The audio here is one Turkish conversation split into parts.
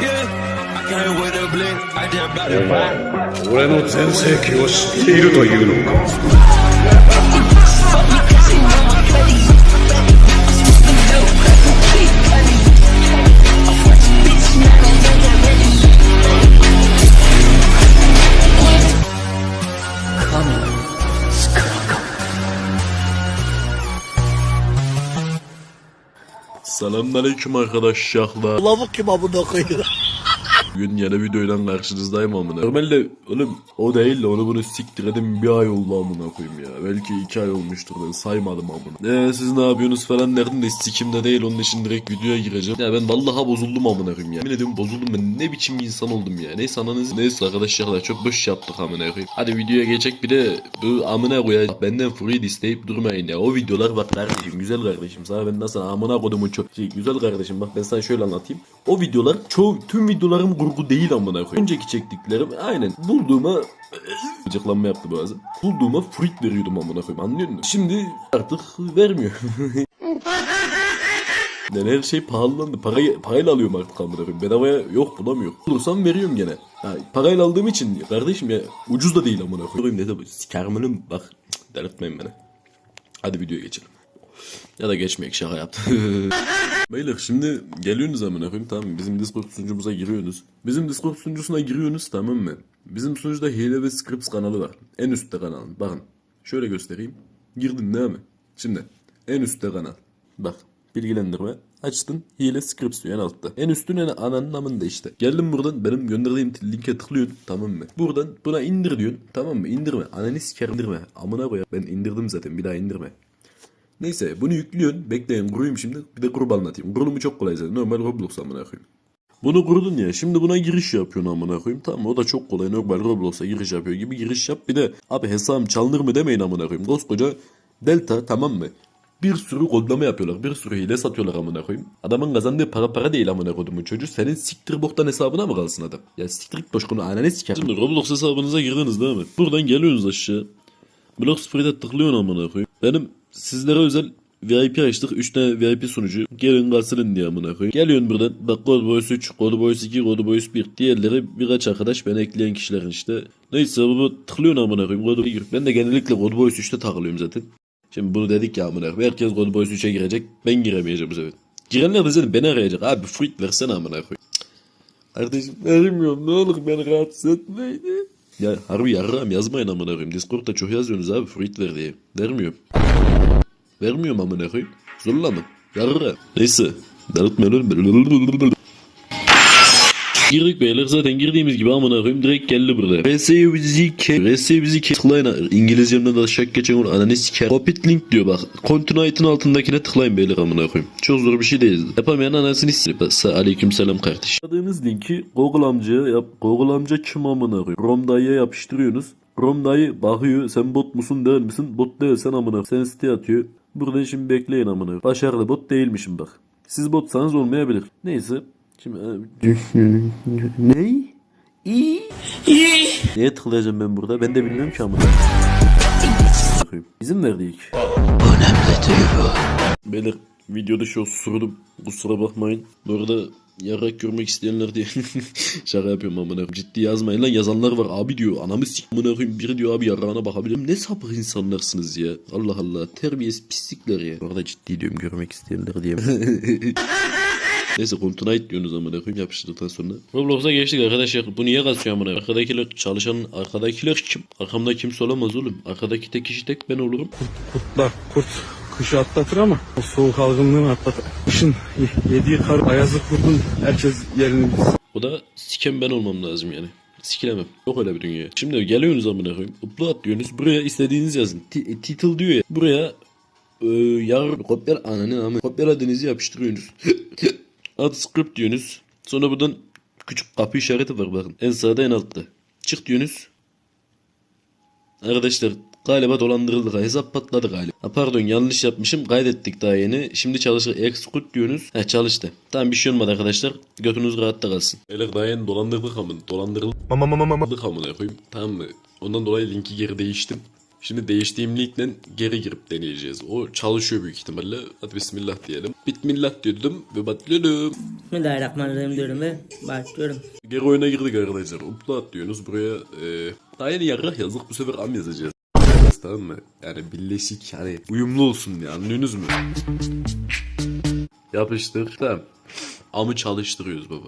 Yeah, I can't wait to blink. I just about to buy. 俺の全盛期を知っているというのか Selamünaleyküm arkadaşlar. Lavuk kim amına koyuyor? Bugün yeni videoyla karşınızdayım amına. Normalde oğlum o değil de onu bunu siktir edin bir ay oldu amına koyayım ya. Belki iki ay olmuştur ben saymadım amına. Eee siz ne yapıyorsunuz falan derdim de sikimde değil onun için direkt videoya gireceğim. Ya ben vallahi bozuldum amına koyayım ya. Yemin ediyorum bozuldum ben ne biçim bir insan oldum ya. Neyse ananız neyse arkadaşlar çok boş yaptık amına koyayım. Hadi videoya geçecek bir de bu amına koyayım. Benden free isteyip durmayın ya. O videolar bak kardeşim güzel kardeşim. Sana ben nasıl amına kodumun çok şey, güzel kardeşim bak ben sana şöyle anlatayım. O videolar çoğu tüm videolarım kurgu değil amına koyayım. Önceki çektiklerim aynen bulduğuma Gıcıklanma yaptı bazen. Bulduğuma fruit veriyordum amına koyayım anlıyor musun? Şimdi artık vermiyor. Yani her şey pahalandı. Parayı, parayla alıyorum artık amına koyayım. Bedavaya yok bulamıyorum. Bulursam veriyorum gene. Ha, parayla aldığım için kardeşim ya ucuz da değil amına koyayım. Ne de bu sikermanım bak delirtmeyin beni. Hadi videoya geçelim. Ya da geçmeyek şaka yaptım. Beyler şimdi geliyorsunuz amına koyayım tamam? Bizim Discord sunucumuza giriyorsunuz. Bizim Discord sunucusuna giriyorsunuz tamam mı? Bizim sunucuda hile ve scripts kanalı var. En üstte kanalın. Bakın. Şöyle göstereyim. Girdin değil mi? Şimdi en üstte kanal. Bak bilgilendirme. Açtın hile scripts diyor en altta. En üstün en ananın namında işte. Geldim buradan benim gönderdiğim linke tıklıyorsun tamam mı? Buradan buna indir diyorsun tamam mı? İndirme. Ananı sikerim indirme. Amına koy. Ben indirdim zaten bir daha indirme. Neyse bunu yüklüyorsun. Bekleyin kurayım şimdi. Bir de kurup anlatayım. Kurulumu çok kolay zaten. Normal Roblox amına koyayım. Bunu kurdun ya. Şimdi buna giriş yapıyorsun amına koyayım. Tamam? O da çok kolay. Normal Roblox'a giriş yapıyor gibi giriş yap. Bir de abi hesabım çalınır mı demeyin amına koyayım. Koskoca Delta tamam mı? Bir sürü kodlama yapıyorlar. Bir sürü hile satıyorlar amına koyayım. Adamın kazandığı para para değil amına koyduğumun çocuğu. Senin siktir boktan hesabına mı kalsın adam? Ya siktir boşkunu ananı siker. Şimdi Roblox hesabınıza girdiniz değil mi? Buradan geliyorsunuz aşağı. Blok Spread'e tıklıyorsun amına koyayım. Benim sizlere özel VIP açtık. 3 tane VIP sunucu. Gelin kasılın diye amına koyayım. Geliyorsun buradan. Bak Code Boys 3, Code Boys 2, Code Boys 1. Diğerleri birkaç arkadaş ben ekleyen kişilerin işte. Neyse bu tıklıyorsun amına koyayım. Code Boys Ben de genellikle Code Boys 3'te takılıyorum zaten. Şimdi bunu dedik ya amına koyayım. Herkes Code Boys 3'e girecek. Ben giremeyeceğim bu sefer. Girenler de zaten beni arayacak. Abi fruit versene amına koyayım. Kardeşim vermiyorum ne olur beni rahatsız etmeyin. Ya harbi yarrağım yazmayın amına koyayım. Discord'da çok yazıyorsunuz abi fruit ver diye. Vermiyorum. Vermiyorum amına koyayım. Zorla mı? Yarra. Neyse. Darıtmayalım. Girdik beyler zaten girdiğimiz gibi amına koyayım direkt geldi burada. RS'yi bizi ke RS'yi bizi ke tıklayın. İngilizcemden de şak geçen onu ananı siker. Copy link diyor bak. Continuite'ın altındakine tıklayın beyler amına koyayım. Çok zor bir şey değil. Yapamayan anasını siker. Aleyküm selam kardeş. Aradığınız linki Google amcaya yap. Google amca kim amına koyayım. Rom dayıya yapıştırıyorsunuz. Rom dayı bakıyor sen bot musun değil misin? Bot değilsen amına. Sen site atıyor. Buradan şimdi bekleyin amına. Başarılı bot değilmişim bak. Siz botsanız olmayabilir. Neyse. Şimdi ne? İyi. Neye tıklayacağım ben burada? Ben de bilmiyorum ki amına. İzin verdik. Beyler videoda şu surdum. Kusura bakmayın. Bu arada yarak görmek isteyenler diye şaka yapıyorum amına koyayım. Ciddi yazmayın lan yazanlar var. Abi diyor anamı sik amına koyayım. Biri diyor abi yarağına bakabilirim. Ne sapık insanlarsınız ya. Allah Allah. Terbiyesiz pislikler ya. Bu arada ciddi diyorum görmek isteyenler diye. Neyse Continuite diyorsunuz amına koyayım yapıştırdıktan sonra. Roblox'a geçtik arkadaşlar. Bu niye kasıyor amına? Arkadakiler çalışan arkadakiler kim? Arkamda kimse olamaz oğlum. Arkadaki tek kişi tek ben olurum. Kurtlar kurt kışı atlatır ama o soğuk algınlığını atlatır. Kışın ye- yediği kar ayazı kurdun herkes yerini bilsin. O da siken ben olmam lazım yani. Sikilemem. Yok öyle bir dünya. Şimdi geliyorsunuz amına koyayım. Upload diyorsunuz. Buraya istediğiniz yazın. E, title diyor ya. Buraya e, yar kopyal ananı ama kopyaladığınızı yapıştırıyorsunuz. Add script diyorsunuz. Sonra buradan küçük kapı işareti var bakın. En sağda en altta. Çık diyorsunuz. Arkadaşlar galiba dolandırıldık. Hesap patladı galiba. Ha, pardon yanlış yapmışım. Kaydettik daha yeni. Şimdi çalışır. Execute diyorsunuz. He çalıştı. Tamam bir şey olmadı arkadaşlar. Götünüz rahatta kalsın. Beyler daha yeni dolandırdık amın. Dolandırıldık amına koyayım. Tamam mı? Ondan dolayı linki geri değiştim. Şimdi değiştiğim linkten geri girip deneyeceğiz. O çalışıyor büyük ihtimalle. Hadi bismillah diyelim. Bitmillah diyordum ve başlıyorum. Bismillahirrahmanirrahim diyorum ve başlıyorum. Geri oyuna girdik arkadaşlar. Upload diyorsunuz buraya. E, daha yeni yarrak yazdık bu sefer am yazacağız. Tamam mı? Yani birleşik hani uyumlu olsun ya anlıyorsunuz mu? Yapıştır. Tamam. Amı çalıştırıyoruz baba.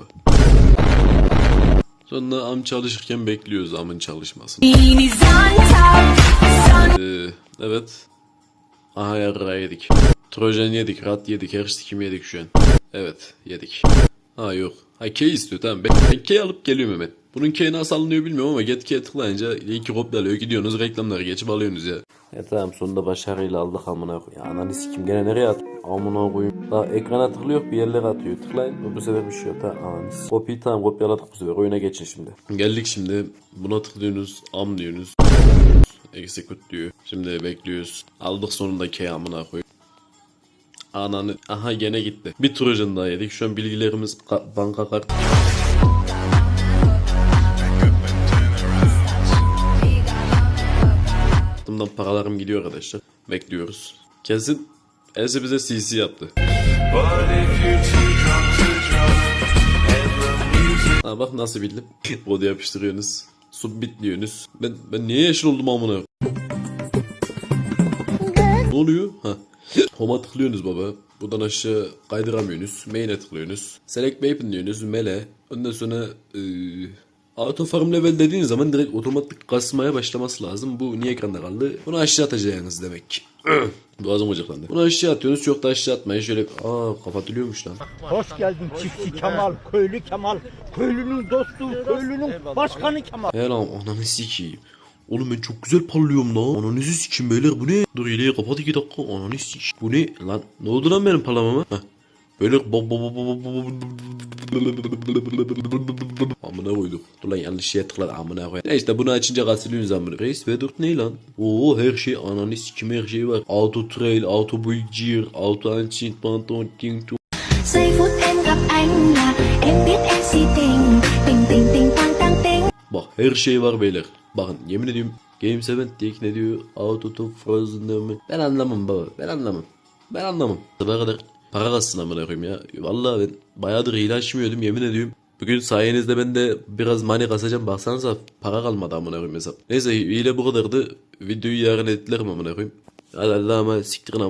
Sonra am çalışırken bekliyoruz amın çalışmasını. Ee, evet. Aha yarrağı yedik. Trojan yedik, rat yedik, her kim yedik şu an. Evet, yedik. Ha yok. Ha key istiyor tamam. Ben, ben key alıp geliyorum hemen. Bunun key nasıl alınıyor bilmiyorum ama get tıklayınca linki kopyalıyor gidiyorsunuz reklamları geçip alıyorsunuz ya. Ya tamam sonunda başarıyla aldık amına koyayım. Ya Ananı sikim gene nereye at? Amına koyayım. Daha ekrana tıklıyor bir yerlere atıyor. Tıklayın bu sefer bir şey yok. Tamam ananı sikim. Kopyayı tamam kopyaladık bu sefer oyuna geçin şimdi. Geldik şimdi buna tıklıyorsunuz am diyorsunuz. Execute diyor. Şimdi bekliyoruz. Aldık sonunda key amına koyayım. Ananı. Aha gene gitti. Bir Trojan daha yedik. Şu an bilgilerimiz ka- banka kart. Aklımdan paralarım gidiyor arkadaşlar. Bekliyoruz. Kesin Else bize CC yaptı. Ha bak nasıl bildim. Kodu yapıştırıyorsunuz. Submit diyorsunuz. Ben, ben niye yeşil oldum amına? Ne oluyor? Ha. Home'a tıklıyorsunuz baba. Buradan aşağı kaydıramıyorsunuz. Main'e tıklıyorsunuz. Select weapon diyorsunuz. Mele. Ondan sonra eee Auto farm level dediğin zaman direkt otomatik kasmaya başlaması lazım. Bu niye ekranda kaldı? Bunu aşağı atacaksınız demek ki. Boğazım ocaklandı. Bunu aşağı atıyorsunuz. Çok da aşağı atmayın. Şöyle aa kapatılıyormuş lan. Hoş geldin çiftçi Kemal, köylü Kemal, köylünün dostu, köylünün başkanı Kemal. He lan ananı sikeyim. Oğlum ben çok güzel parlıyorum lan. Ananı sikeyim beyler bu ne? Dur hileyi kapat iki dakika. Ananı sikeyim. Bu ne lan? Ne oldu lan benim parlamama? Heh. Böyle bab bab bab bab bab Amına koyduk. Dur lan yanlış şeye tıkladı amına koy. Neyse bunu açınca kasılıyorsunuz amına. Reis ve dört ne lan? Oo her şey ananı sikim her şey var. Auto trail, auto build auto ancient panton ting tu. giây phút em gặp anh là em biết em si tình tình tình tình tăng tăng tình Bak her şey var beyler. Bakın yemin ediyorum Game 7 diye ne diyor? Auto to frozen mu? Ben anlamam baba. Ben anlamam. Ben anlamam. Sabah kadar para kassın amına koyayım ya. Vallahi ben bayağıdır hile açmıyordum yemin ediyorum. Bugün sayenizde ben de biraz money kasacağım. Baksanıza para kalmadı amına koyayım hesap. Neyse hile bu kadardı. Videoyu yarın editlerim amına koyayım. Hadi Allah'ıma siktirin amına.